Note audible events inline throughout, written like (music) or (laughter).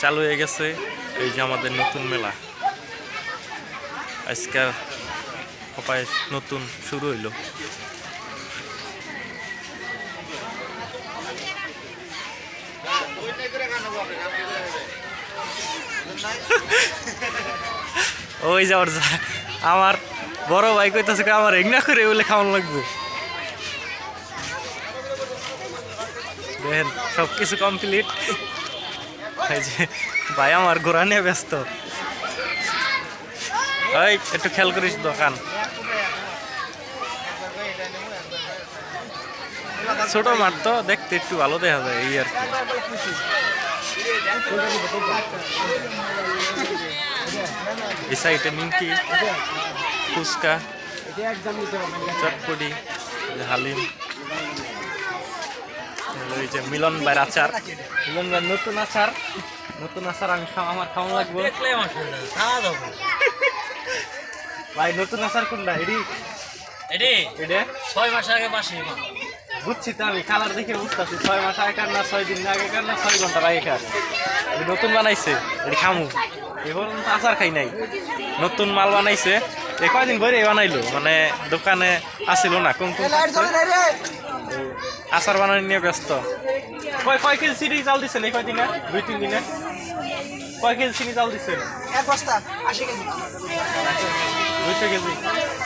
চালু হয়ে গেছে। এই যে আমাদের নতুন মেলা। আজকাল কপায় নতুন শুরু হইল। (laughs) ওই যে ওর যা- আমার বড় ভাই কইতাছে আমার এগনা করে বলে খাওয়ান লাগবে। দেখেন সব কিছু কমপ্লিট এই যে ভাই আমার ঘোরা নিয়ে ব্যস্ত। ওই একটু খেয়াল করিস দোকান। ছোট মাঠ তো, দেখতে একটু ভালো দেখা যায় এই আর কি। সাইডে নিমকি ফুচকা, চটপটি, হালিম। এই যে মিলন ভাইয়ের আচার। মিলন ভাইয়ের নতুন আচার। নতুন আচার আমি আমার খাওয়া লাগবো। ভাই নতুন আচার কোনটা? এডি এডি এটা ছয় মাস আগে বাসি বুঝছি তো আমি কালার দেখে বুঝতেছি। ছয় মাস আগেকার না ছয় দিন আগেকার না ছয় ঘণ্টার আগেকার এটি নতুন বানাইছে এটি খামু। তো আচার খাই নাই। নতুন মাল বানাইছে। এ কয়দিন ধরে বানাইলো? মানে দোকানে আসিল না কোন কোন আচার বানানো নিয়ে ব্যস্ত। কয় কয় কেজি চিনি চাল দিচ্ছেন এই কয়দিনে? দুই তিন দিনে? কয় কেজি চিনি চাল দিচ্ছেন এক বস্তা আশি কেজি। দুইশো কেজি।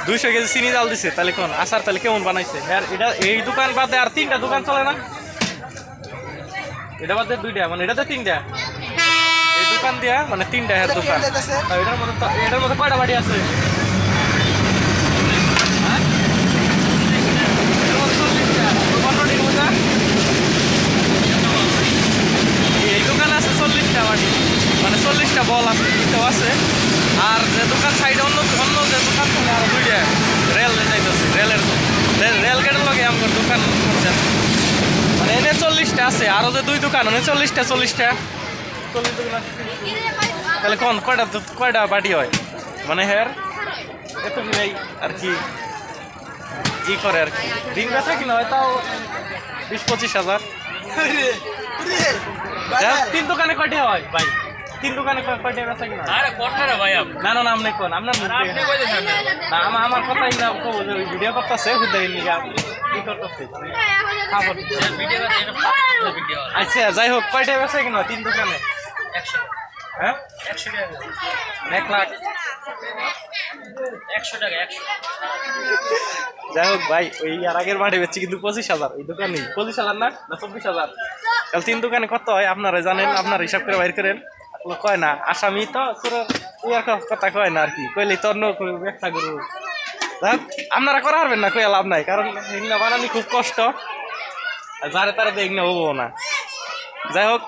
দুইশো কেজি চিনি চাল দিছে তাহলে কোন? আচার তাহলে কেমন বানাইছে? আর এটা এই দোকান বাদে আর তিনটা দোকান চলে না? এটা বাদে দুইটা মানে এটাতে তিনটা। এই দোকান দিয়া মানে তিনটা এর দোকান। এটার মধ্যে তো- এটার মধ্যে কয়টা বাড়ি আছে হ্যাঁ? এটার মধ্যে চল্লিশটা। পনেরোটির মধ্যে? এই দোকানে আছে চল্লিশটা বাড়ি মানে চল্লিশটা বল আছে। আর যে দোকান সাইডে অন্য অন্য যে দোকান থাকে আর দুইটা রেল যাইতেছে রেলের রেল গেটের লগে আমার দোকান করছে। মানে এনে চল্লিশটা আছে আরও যে দুই দোকান মানে চল্লিশটা চল্লিশটা। চল্লিশ দোকান তাহলে কোন কয়টা কয়টা বাটি হয়? মানে হের? এত নাই আর কি ই করে আর কি। দিন বেচা কিনা হয় তাও বিশ পঁচিশ হাজার। হ্যাঁ, তিন দোকানে কয়টা হয়? ভাই। তিন দোকানে কয়- কয়টা বেচা কিনা? আরে কোনটা রে ভাই আপনি। না না না আপনি কোন আপনার আপনি কই দেন না। আমার আমার কথাই না কব যে ভিডিও করতেছে হুদাই নিগা কি করতেছে। আচ্ছা যাই হোক কয়টা বেচা কিনা তিন দোকানে? 100 হ্যাঁ? 100 টাকা এক লাখ। 100 টাকা 100 যাই হোক ভাই ওই আর আগের মাঠে বেচছি কিন্তু পঁচিশ হাজার ওই দোকানে। পঁচিশ হাজার না না চব্বিশ হাজার। তাহলে তিন দোকানে কত হয়? আপনারা জানেন আপনারা হিসাব করে বাইর করেন। কয় না, আসামি তো ইয়ার কথা কয় না আর কি, কইলে তোর ব্যবসা করব। আপনারা করা পারবেন না কয়ে লাভ নাই, কারণ এগুলা বানানি খুব কষ্ট। আর যারে তারা তো এগুলো হব না। যাই হোক,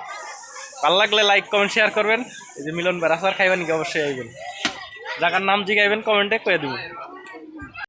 ভালো লাগলে লাইক কমেন্ট শেয়ার করবেন। এই যে মিলন আসার খাইবেন কি, অবশ্যই আইবেন। জায়গার নাম জিগাইবেন কমেন্টে কয়ে দেবো।